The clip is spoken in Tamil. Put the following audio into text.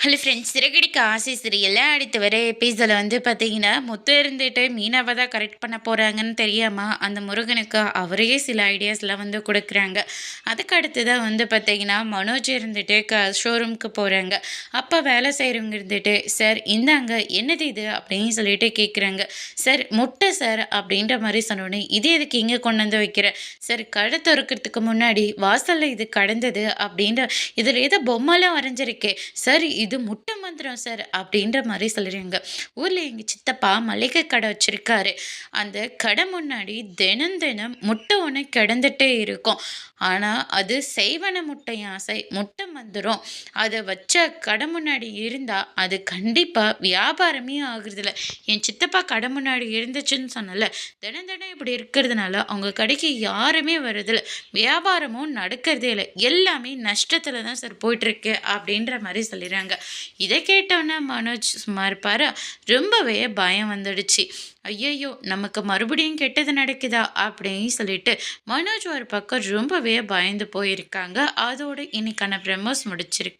ஹலோ ஃப்ரெண்ட்ஸ் சிறகடிக்க ஆசை சிறியல்ல அடுத்து வர எபிசோடில் வந்து பார்த்தீங்கன்னா முத்து இருந்துட்டு மீனாவை தான் கரெக்ட் பண்ண போகிறாங்கன்னு தெரியாமல் அந்த முருகனுக்கு அவரே சில ஐடியாஸ்லாம் வந்து கொடுக்குறாங்க. அதுக்கு அடுத்து தான் வந்து பார்த்தீங்கன்னா மனோஜ் இருந்துட்டு க ஷோரூம்க்கு போகிறாங்க அப்போ வேலை செய்கிறவங்க இருந்துட்டு சார் இந்தாங்க என்னது இது? அப்படின்னு சொல்லிட்டு கேட்குறாங்க சார் முட்டை சார் அப்படின்ற மாதிரி சொன்னோன்னே இது எதுக்கு இங்கே கொண்டு வந்து வைக்கிறேன் சார் கடை திறக்கிறதுக்கு முன்னாடி வாசலில் இது கடந்தது அப்படின்ற இதில் ஏதோ பொம்மைலாம் வரைஞ்சிருக்கே. சார் இது முட்டை மந்திரம் சார் அப்படின்ற மாதிரி சொல்லிடுங்க ஊரில் எங்கள் சித்தப்பா மளிகை கடை வச்சுருக்காரு. அந்த கடை முன்னாடி தினம் தினம் முட்டை ஒன்று கிடந்துட்டே இருக்கும். ஆனால் அது செய்வன முட்டை ஆசை முட்டை மந்திரம். அதை வச்ச கடை முன்னாடி இருந்தால் அது கண்டிப்பாக வியாபாரமே ஆகுறதில்ல. என் சித்தப்பா கடை முன்னாடி இருந்துச்சுன்னு சொன்னல தினம் தினம் இப்படி இருக்கிறதுனால அவங்க கடைக்கு யாருமே வர்றதில்ல. வியாபாரமும் நடக்கிறதே இல்லை. எல்லாமே நஷ்டத்தில் தான் சார் போயிட்டுருக்கு அப்படின்ற மாதிரி சொல்லிடுறாங்க. இதை கேட்டோன்னே மனோஜ் சும்மா இருப்பார். ரொம்பவே பயம் வந்துடுச்சு. ஐயையோ நமக்கு மறுபடியும் கெட்டது நடக்குதா? அப்படின்னு சொல்லிட்டு மனோஜ் ஒரு பக்கம் ரொம்பவே பயந்து போயிருக்காங்க. அதோடு இன்னைக்கான பிரம்மோஸ் முடிச்சிருக்கு.